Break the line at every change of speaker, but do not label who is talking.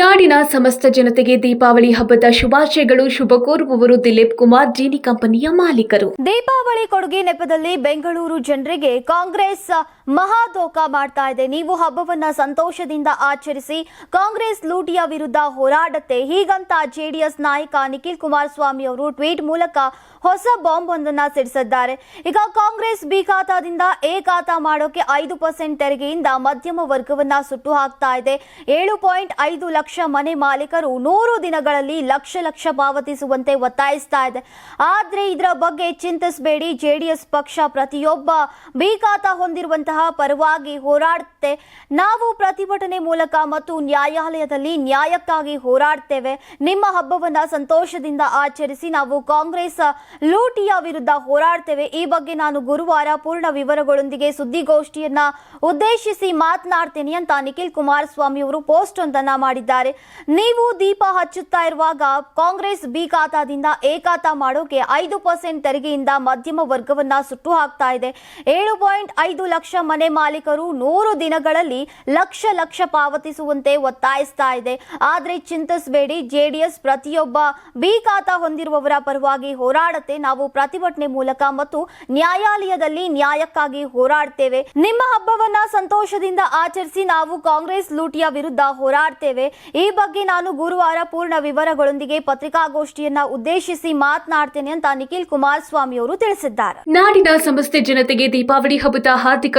ನಾಡಿನ ಸಮಸ್ತ ಜನತೆಗೆ ದೀಪಾವಳಿ ಹಬ್ಬದ ಶುಭಾಶಯಗಳು. ಶುಭ ಕೋರುವವರು ದಿಲೀಪ್ ಕುಮಾರ್, ಜೀನಿ ಕಂಪನಿಯ ಮಾಲೀಕರು.
ದೀಪಾವಳಿ ಕೊಡುಗೆ ನೆಪದಲ್ಲಿ ಬೆಂಗಳೂರು ಜನರಿಗೆ ಕಾಂಗ್ರೆಸ್ ಮಹಾಧೋಕ ಮಾಡ್ತಾ ಇದೆ. ನೀವು ಹಬ್ಬವನ್ನ ಸಂತೋಷದಿಂದ ಆಚರಿಸಿ, ಕಾಂಗ್ರೆಸ್ ಲೂಟಿಯ ವಿರುದ್ಧ ಹೋರಾಡುತ್ತೆ. ಹೀಗಂತ ಜೆಡಿಎಸ್ ನಾಯಕ ನಿಖಿಲ್ ಕುಮಾರಸ್ವಾಮಿ ಅವರು ಟ್ವೀಟ್ ಮೂಲಕ ಹೊಸ ಬಾಂಬ್ ಒಂದನ್ನ ಸಿಡಿಸಿದ್ದಾರೆ. ಈಗ ಕಾಂಗ್ರೆಸ್ ಬಿ ಖಾತಾದಿಂದ ಎ ಖಾತಾ ಮಾಡೋಕೆ ಐದು ಪರ್ಸೆಂಟ್ ತೆರಿಗೆಯಿಂದ ಮಧ್ಯಮ ವರ್ಗವನ್ನ ಸುಟ್ಟು ಹಾಕ್ತಾ ಇದೆ. ಏಳು ಪಾಯಿಂಟ್ ಐದು ಲಕ್ಷ ಮನೆ ಮಾಲೀಕರು ನೂರು ದಿನಗಳಲ್ಲಿ ಲಕ್ಷ ಲಕ್ಷ ಪಾವತಿಸುವಂತೆ ಒತ್ತಾಯಿಸ್ತಾ ಇದೆ. ಆದ್ರೆ ಇದರ ಬಗ್ಗೆ ಚಿಂತಿಸಬೇಡಿ. ಜೆಡಿಎಸ್ ಪಕ್ಷ ಪ್ರತಿಯೊಬ್ಬ ಬಿ ಖಾತಾ ಹೊಂದಿರುವಂತಹ ಪರವಾಗಿ ಹೋರಾಡುತ್ತೆ. ನಾವು ಪ್ರತಿಭಟನೆ ಮೂಲಕ ಮತ್ತು ನ್ಯಾಯಾಲಯದಲ್ಲಿ ನ್ಯಾಯಕ್ಕಾಗಿ ಹೋರಾಡ್ತೇವೆ. ನಿಮ್ಮ ಹಬ್ಬವನ್ನ ಸಂತೋಷದಿಂದ ಆಚರಿಸಿ ನಾವು ಕಾಂಗ್ರೆಸ್ ಲೂಟಿಯ ವಿರುದ್ಧ ಹೋರಾಡ್ತೇವೆ. ಈ ಬಗ್ಗೆ ನಾನು ಗುರುವಾರ ಪೂರ್ಣ ವಿವರಗಳೊಂದಿಗೆ ಸುದ್ದಿಗೋಷ್ಠಿಯನ್ನ ಉದ್ದೇಶಿಸಿ ಮಾತನಾಡ್ತೇನೆ ಅಂತ ನಿಖಿಲ್ ಕುಮಾರಸ್ವಾಮಿ ಅವರು ಪೋಸ್ಟ್ ಒಂದನ್ನ ಮಾಡಿದ್ದಾರೆ. ನೀವು ದೀಪ ಹಚ್ಚುತ್ತಾ ಇರುವಾಗ ಕಾಂಗ್ರೆಸ್ ಬಿ ಖಾತಾದಿಂದ ಖಾತಾ ಮಾಡೋಕೆ ಐದು ಪರ್ಸೆಂಟ್ ತೆರಿಗೆಯಿಂದ ಮಧ್ಯಮ ವರ್ಗವನ್ನ ಸುಟ್ಟು ಹಾಕ್ತಾ ಇದೆ. ಏಳು ಪಾಯಿಂಟ್ ಐದು ಲಕ್ಷ ಮನೆ ಮಾಲೀಕರು ನೂರು ದಿನಗಳಲ್ಲಿ ಲಕ್ಷ ಲಕ್ಷ ಪಾವತಿಸುವಂತೆ ಒತ್ತಾಯಿಸ್ತಾ ಇದೆ. ಆದರೆ ಚಿಂತಿಸಬೇಡಿ, ಜೆಡಿಎಸ್ ಪ್ರತಿಯೊಬ್ಬ ಬಿ ಹೊಂದಿರುವವರ ಪರವಾಗಿ ಹೋರಾಡುತ್ತೆ ನಾವು ಪ್ರತಿಭಟನೆ ಮೂಲಕ ಮತ್ತು ನ್ಯಾಯಾಲಯದಲ್ಲಿ ನ್ಯಾಯಕ್ಕಾಗಿ ಹೋರಾಡ್ತೇವೆ. ನಿಮ್ಮ ಹಬ್ಬವನ್ನ ಸಂತೋಷದಿಂದ ಆಚರಿಸಿ ನಾವು ಕಾಂಗ್ರೆಸ್ ಲೂಟಿಯ ವಿರುದ್ಧ ಹೋರಾಡ್ತೇವೆ. ಈ ಬಗ್ಗೆ ನಾನು ಗುರುವಾರ ಪೂರ್ಣ ವಿವರಗಳೊಂದಿಗೆ ಪತ್ರಿಕಾಗೋಷ್ಠಿಯನ್ನ ಉದ್ದೇಶಿಸಿ ಮಾತನಾಡ್ತೇನೆ ಅಂತ ನಿಖಿಲ್ ಕುಮಾರಸ್ವಾಮಿ ಅವರು ತಿಳಿಸಿದ್ದಾರೆ.
ನಾಡಿನ ಸಮಸ್ತ ಜನತೆಗೆ ದೀಪಾವಳಿ ಹಬ್ಬದ ಹಾರ್ದಿಕ